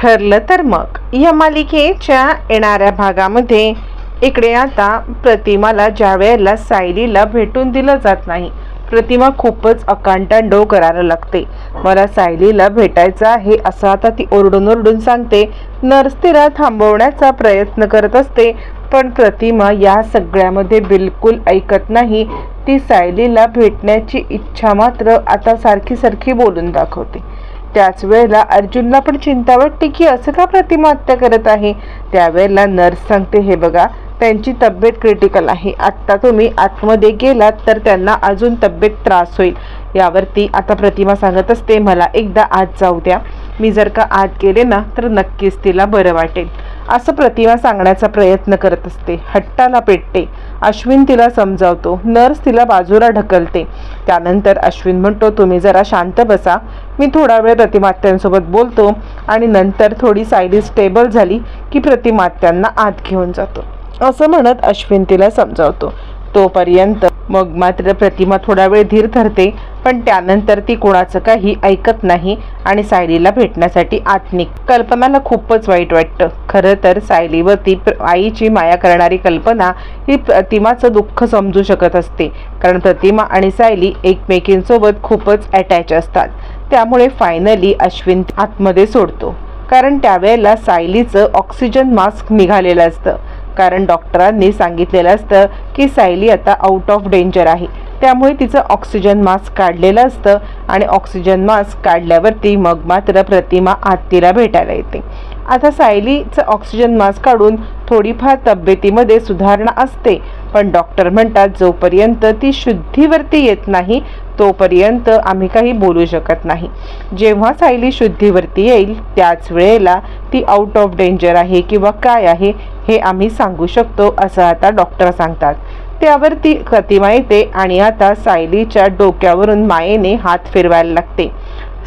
ठरलं तर मग. या मालिकेच्या येणाऱ्या भागामध्ये इकडे आता प्रतिमाला ज्या वेळेला सायलीला भेटून दिलं जात नाही प्रतिमा खूपच अकांटांडो करायला लागते. मला सायलीला भेटायचं आहे असं आता ती ओरडून ओरडून सांगते. नर्स तिला थांबवण्याचा प्रयत्न करत असते पण प्रतिमा या सगळ्यामध्ये बिलकुल ऐकत नाही. ती सायलीला भेटण्याची इच्छा मात्र आता सारखी सारखी बोलून दाखवते. त्याच वेळेला अर्जुनला पण चिंता वाटते की असं का प्रतिमा हत्या करत आहे? त्यावेळेला नर्स सांगते हे बघा त्यांची तब्येत क्रिटिकल आहे. आत्ता तुम्ही आतमध्ये गेलात तर त्यांना अजून तब्येत त्रास होईल. यावरती आता प्रतिमा सांगत असते मला एकदा आत जाऊ द्या. मी जर का आत गेले ना तर नक्कीच तिला बरं वाटेल. असं प्रतिमा सांगण्याचा प्रयत्न करत असते. हट्टाला पेटते. अश्विन तिला समजावतो. नर्स तिला बाजूला ढकलते. त्यानंतर अश्विन म्हणतो तुम्ही जरा शांत बसा. मी थोडा वेळ प्रतिमात्यांसोबत बोलतो आणि नंतर थोडी सायली स्टेबल झाली की प्रतिमात्यांना आत घेऊन जातो. असं म्हणत अश्विन तिला समजावतो. तोपर्यंत मग मात्र प्रतिमा थोडा वेळ धीर धरते पण त्यानंतर ती कोणाचं काही ऐकत नाही आणि सायलीला भेटण्यासाठी आत निघ. कल्पनाला खूपच वाईट वाटतं. खरं तर सायलीवरती प्र- आईची माया करणारी कल्पना ही प्रतिमाचं दुःख समजू शकत असते कारण प्रतिमा आणि सायली एकमेकींसोबत खूपच अटॅच असतात. त्यामुळे फायनली अश्विन आतमध्ये सोडतो. कारण त्यावेळेला सायलीचं ऑक्सिजन मास्क निघालेलं असतं. कारण डॉक्टरांनी सांगितलेलं असतं की सायली आता आउट ऑफ डेंजर आहे. त्यामुळे तिचं ऑक्सिजन मास्क काढलेलं असतं आणि ऑक्सिजन मास्क काढल्यावरती मग मात्र प्रतिमा आत्तीला भेटायला येते. आता सायलीचं ऑक्सिजन मास्क काढून थोडीफार तब्येतीमध्ये सुधारणा असते पण डॉक्टर म्हणतात जोपर्यंत ती शुद्धीवरती येत नाही तोपर्यंत आम्ही काही बोलू शकत नाही. जेव्हा सायली शुद्धीवरती येईल त्याच वेळेला ती आउट ऑफ डेंजर आहे किंवा काय आहे हे आम्ही सांगू शकतो असं आता डॉक्टर सांगतात. त्यावरती प्रतिमा येते आणि आता सायलीच्या डोक्यावरून मायेने हात फिरवायला लागते.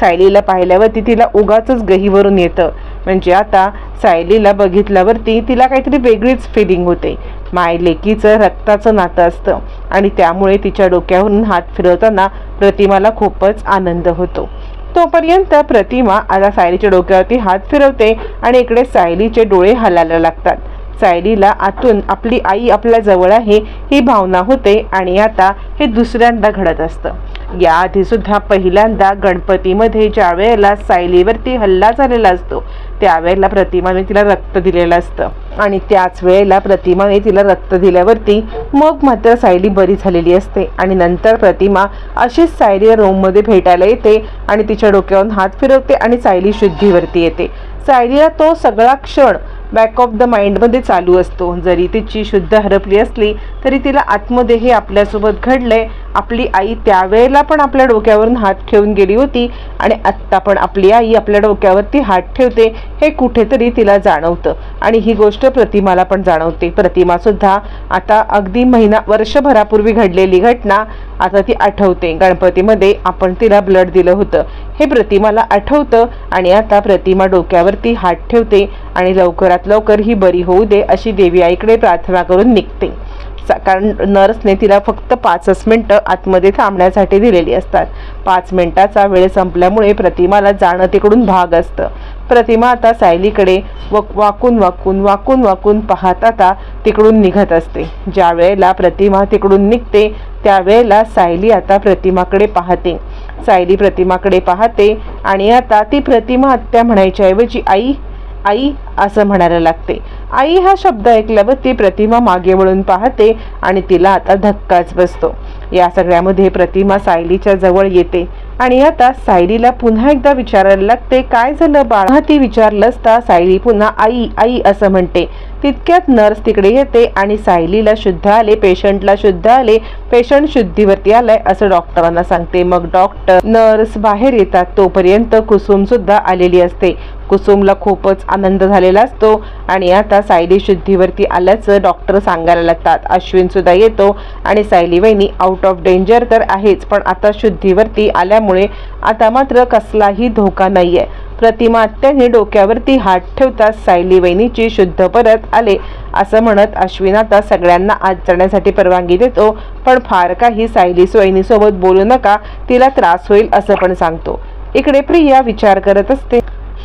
सायलीला पाहिल्यावरती तिला उगाच गहीवरून येतं. म्हणजे आता सायलीला बघितल्यावरती तिला काहीतरी वेगळीच फिलिंग होते. माय लेकीचं रक्ताचं नातं असतं आणि त्यामुळे तिच्या डोक्यावरून हात फिरवताना प्रतिमाला खूपच आनंद होतो. तोपर्यंत प्रतिमा आता सायलीच्या डोक्यावरती हात फिरवते आणि इकडे सायलीचे डोळे हलायला लागतात. सायलीला आतून आपली आई आपल्या जवळ आहे ही भावना होते आणि आता हे दुसऱ्यांदा घडत असतं. याआधी सुद्धा पहिल्यांदा गणपतीमध्ये ज्या वेळेला सायलीवरती हल्ला झालेला असतो त्यावेळेला प्रतिमाने तिला रक्त दिलेलं असतं. आणि त्याच वेळेला प्रतिमाने तिला रक्त दिल्यावरती मग मात्र सायली बरी झालेली असते आणि नंतर प्रतिमा अशीच सायली रूममध्ये भेटायला येते आणि तिच्या डोक्यावरून हात फिरवते आणि सायली शुद्धीवरती येते. सायलीला तो सगळा क्षण बॅक ऑफ द माइंडमध्ये चालू असतो. जरी तिची शुद्ध हरपली असली तरी तिला आतमध्ये हे आपल्यासोबत घडलंय. आपली आई त्यावेळेला पण आपल्या डोक्यावरून हात ठेवून गेली होती आणि आत्ता पण आपली आई आपल्या डोक्यावरती हात ठेवते हे कुठेतरी तिला जाणवतं. आणि ही गोष्ट प्रतिमाला पण जाणवते. प्रतिमा सुद्धा आता अगदी महिना वर्षभरापूर्वी घडलेली घटना आता ती आठवते. गणपतीमध्ये आपण तिला ब्लड दिलं होतं. हे प्रतिमाला आठवतं आणि आता प्रतिमा डोक्यावरती हात ठेवते आणि लवकरात लवकर ही बरी होऊ दे अशी देवी आईकडे प्रार्थना करून निघते. कारण नर्सने तिला फक्त पाचच मिनटं आतमध्ये थांबण्यासाठी दिलेली असतात. पाच मिनिटाचा वेळ संपल्यामुळे प्रतिमाला जाणं तिकडून भाग असतं. प्रतिमा आता सायलीकडे वक वाकून वाकून वाकून वाकून पाहत आता तिकडून निघत असते. ज्या वेळेला प्रतिमा तिकडून निघते त्यावेळेला सायली आता प्रतिमाकडे पाहते. सायली प्रतिमाकडे पाहते आणि आता ती प्रतिमा आत्या म्हणायच्या ऐवजी आई आई असं म्हणायला लागते. आई हा शब्द ऐकल्यावर ती प्रतिमा मागे वळून पाहते आणि तिला आता धक्काच बसतो. या सगळ्यामध्ये प्रतिमा सायलीच्या जवळ येते. आणि आता सायलीला पुन्हा एकदा विचारायला लागते काय झालं बाळा? ती विचारलं असता सायली पुन्हा आई आई असं म्हणते. तितक्यात नर्स तिकडे येते आणि सायलीला शुद्ध आले पेशंटला शुद्ध आले पेशंट शुद्धीवरती आलाय असं डॉक्टरांना सांगते. मग डॉक्टर नर्स बाहेर येतात तोपर्यंत कुसुम सुद्धा आलेली असते. कुसुमला खूपच आनंद झालेला असतो आणि आता सायली शुद्धीवरती आल्याचं डॉक्टर सांगायला लागतात. अश्विन सुद्धा येतो आणि सायली वहिनी आउट ऑफ डेंजर तर आहेच पण आता शुद्धीवरती आल्यामुळे आता मात्र कसलाही धोका नाहीये. प्रतिमा आत्याने डोक्यावरती हात ठेवताच सायली वहिनीची शुद्ध परत आले असं म्हणत अश्विन आता सगळ्यांना आत जाण्यासाठी परवानगी देतो पण फार काही सायली वहिनीसोबत बोलू नका तिला त्रास होईल असं पण सांगतो. इकडे प्रिया विचार करत असते.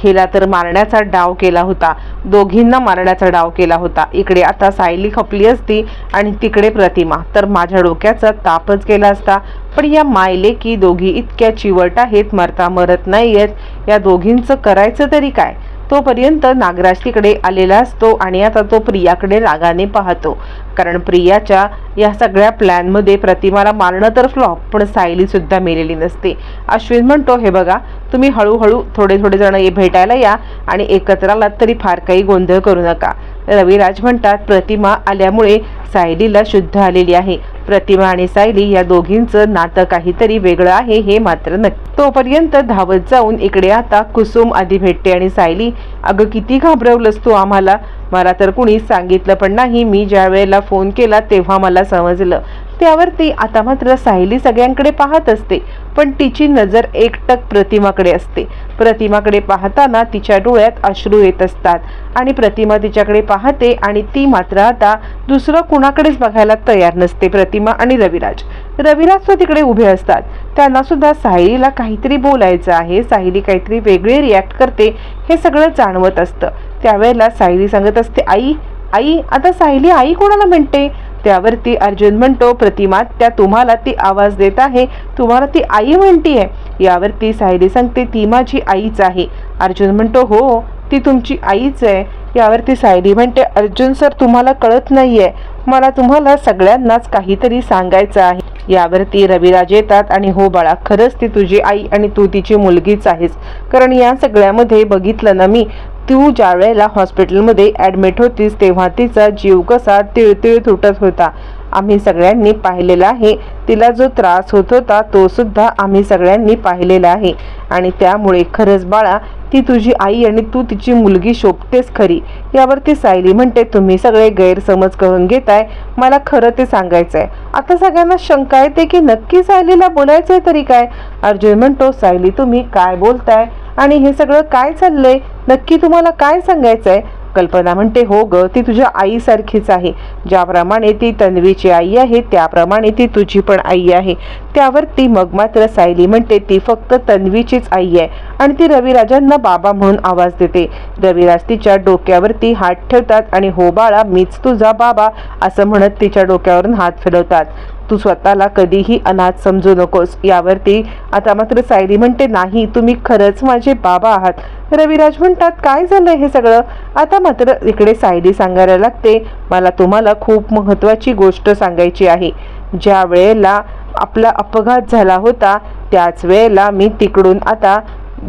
हिला तर मारण्याचा डाव केला होता. दोघींना मारण्याचा डाव केला होता. इकडे आता सायली खपली असती आणि तिकडे प्रतिमा. तर माझ्या डोक्याचा तापच गेला असता. पण या मायले की दोघी इतक्या चिवट आहेत मरता मरत नाही आहेत या दोघींचं करायचं तरी काय? तोपर्यंत नागराज तिकडे आलेला असतो आणि आता तो प्रियाकडे रागाने पाहतो. कारण प्रियाच्या या सगळ्या प्लॅनमध्ये प्रतिमाला मारणं तर फ्लॉप पण सायली सुद्धा मेलेली नसते. अश्विन म्हणतो हे बघा तुम्ही हळूहळू थोडे थोडे जण ये भेटायला या आणि एकत्र आलात तरी फार काही गोंधळ करू नका. रविराज म्हणतात प्रतिमा आल्यामुळे सायलीला शुद्ध आलेली आहे. प्रतिमा आणि सायली या दोघींचं नातं काहीतरी वेगळं आहे हे मात्र नक्की. तोपर्यंत धावत जाऊन इकडे आता कुसुम आधी भेटते आणि सायली अगं किती घाबरवलंस तू आम्हाला. मला तर कुणी सांगितलं पण नाही. मी ज्या वेळेला फोन केला तेव्हा मला समजलं. त्यावरती आता मात्र सायली सगळ्यांकडे पाहत असते पण तिची नजर एकटक प्रतिमाकडे असते. प्रतिमाकडे पाहताना तिच्या डोळ्यात अश्रू येत असतात आणि प्रतिमा तिच्याकडे पाहते आणि ती मात्र आता दुसरं कुणाकडेच बघायला तयार नसते प्रतिमा आणि रविराज. रविराज तो तिकडे उभे असतात. त्यांना सुद्धा सायलीला काहीतरी बोलायचं आहे सायली काहीतरी वेगळे रिॲक्ट करते हे सगळं जाणवत असतं. त्यावेळेला सायली सांगत असते आई आई आता सायली आई कोणाला म्हणते? त्यावरती अर्जुन म्हणतो प्रतिमा त्या तुम्हाला ती आवाज देत आहे. तुम्हाला ती आई म्हणतीये. यावरती सायली सांगते ती माझी आईच आहे. अर्जुन म्हणतो हो ती तुमची आईच आहे. यावरती सायली म्हणते अर्जुन सर तुम्हाला कळत नाहीये. मला तुम्हाला सगळ्यांनाच काहीतरी सांगायचं आहे. यावरती रविराज येतात आणि हो बाळा खरंच ती तुझी आई आणि तू तिची मुलगीच आहेस. कारण या सगळ्यामध्ये बघितलं ना मी तू ज्या वेळेला हॉस्पिटलमध्ये ॲडमिट होतीस तेव्हा तिचा जीव कसा तिळतिळ तुटत होता. आम्ही सगळ्यांनी पाहिलेला आहे. तिला जो त्रास होत होता तो सुद्धा आम्ही सगळ्यांनी पाहिलेला आहे. आणि त्यामुळे खरंच बाळा ती तुझी आई आणि तू तिची मुलगी शोभतेस खरी. यावरती सायली म्हणते तुम्ही सगळे गैरसमज करून घेताय. मला खरं ते सांगायचं आहे आता सगळ्यांना शंका येते की नक्की सायलीला बोलायचंय तरी काय? अर्जुन म्हणतो सायली तुम्ही काय बोलताय? आणि हे सगळं काय चाललंय? नक्की तुम्हाला काय सांगायचं आहे कल्पना म्हणते हो ग ती तुझ्या आईसारखीच आहे. ज्याप्रमाणे ती तन्वीची आई आहे त्याप्रमाणे ती तुझी पण आई आहे. त्यावर ती मग मात्र सायली म्हणते ती फक्त तन्वीचीच आई आहे आणि ती रविराजांना बाबा म्हणून आवाज देते. रविराज तिच्या डोक्यावरती हात ठेवतात आणि हो बाळा मीच तुझा बाबा असं म्हणत तिच्या डोक्यावरून हात फिरवतात. तू स्वतःला कधीही अनाथ समजू नकोस. यावरती आता मात्र सायली म्हणते नाही तुम्ही खरंच माझे बाबा आहात. रविराज म्हणतात काय झालं हे सगळं? आता मात्र इकडे सायली सांगायला लागते मला तुम्हाला खूप महत्त्वाची गोष्ट सांगायची आहे. ज्या वेळेला आपला अपघात झाला होता त्याच वेळेला मी तिकडून आता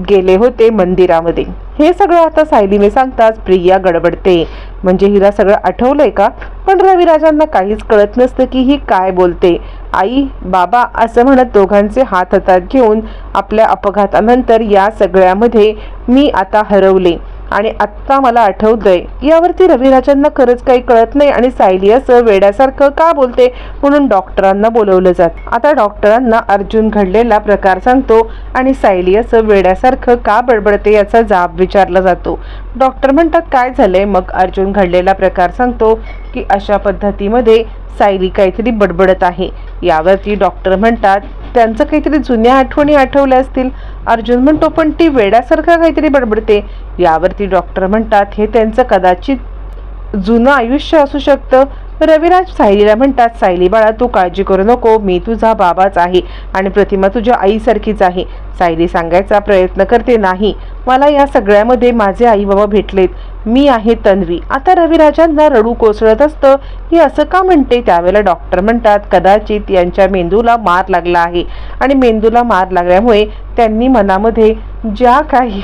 गेले होते मंदिरामध्ये. हे सगळं आता सायलीने सांगताच प्रिया गडबडते. म्हणजे हिला सगळं आठवलंय का? पण रविराजांना काहीच कळत नसतं की ही काय बोलते. आई बाबा असं म्हणत दोघांचे हात हातात घेऊन आपल्या अपघातानंतर या सगळ्यामध्ये मी आता हरवले. आणि आत्ता मला आठवतंय यावरती रविराजांना खरंच काही कळत नाही आणि सायली असं वेड्यासारखं का बोलते म्हणून डॉक्टरांना बोलवलं जात. आता डॉक्टरांना अर्जुन घडलेला प्रकार सांगतो आणि सायली असं वेड्यासारखं का बडबडते याचा जाब विचारला जातो. डॉक्टर म्हणतात काय झालंय? मग अर्जुन घडलेला प्रकार सांगतो की अशा पद्धतीमध्ये सायली काहीतरी बडबडत आहे. यावरती डॉक्टर म्हणतात त्यांचं काहीतरी जुन्या आठवणी आठवल्या असतील. अर्जुन म्हणतो पण ती वेड्यासारखं काहीतरी बडबडते. यावरती डॉक्टर म्हणतात हे त्यांचं कदाचित जुनं आयुष्य असू शकतं. रविराज सायलीला म्हणतात सायली बाळा तू काळजी करू नको मी तुझा बाबाच आहे आणि प्रतिमा तुझ्या आईसारखीच आहे. सायली सांगायचा प्रयत्न करते नाही मला या सगळ्यामध्ये माझे आई बाबा भेटलेत. मी आहे तन्वी. आता रविराजांना रडू कोसळत असतं ही असं का म्हणते? त्यावेळेला डॉक्टर म्हणतात कदाचित यांच्या मेंदूला मार लागला आहे. आणि मेंदूला मार लागल्यामुळे त्यांनी मनामध्ये ज्या काही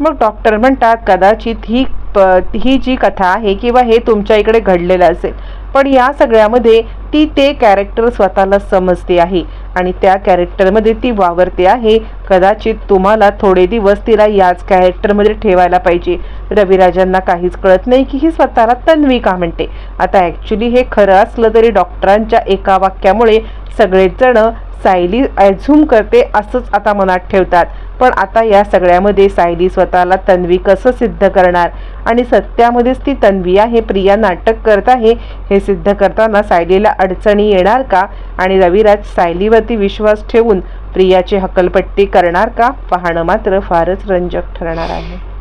मग डॉक्टर म्हणतात कदाचित ही ही जी कथा आहे किंवा हे तुमच्या इकडे घडलेलं असेल पण या सगळ्यामध्ये ती ते कॅरेक्टर स्वतःला समजते आहे आणि त्या कॅरेक्टरमध्ये ती वावरते आहे. कदाचित तुम्हाला थोडे दिवस तिला याच कॅरेक्टरमध्ये ठेवायला पाहिजे. रविराजांना काहीच कळत नाही की ही स्वतःला तन्वी का म्हणते. आता ॲक्च्युली हे खरं असलं तरी डॉक्टरांच्या एका वाक्यामुळे सगळेच जण सायली ॲझ्युम करते असंच आता मनात ठेवतात. पण आता या सगळ्यामध्ये सायली स्वतःला तन्वी कसं सिद्ध करणार? आणि सत्यामध्येच ती तन्वी आहे प्रिया नाटक करत आहे हे सिद्ध करताना सायलीला अडचणी येणार का? आणि रविराज सायलीवरती विश्वास ठेवून प्रियाची हकलपट्टी करणार का? पाहणं मात्र फारच रंजक ठरणार आहे.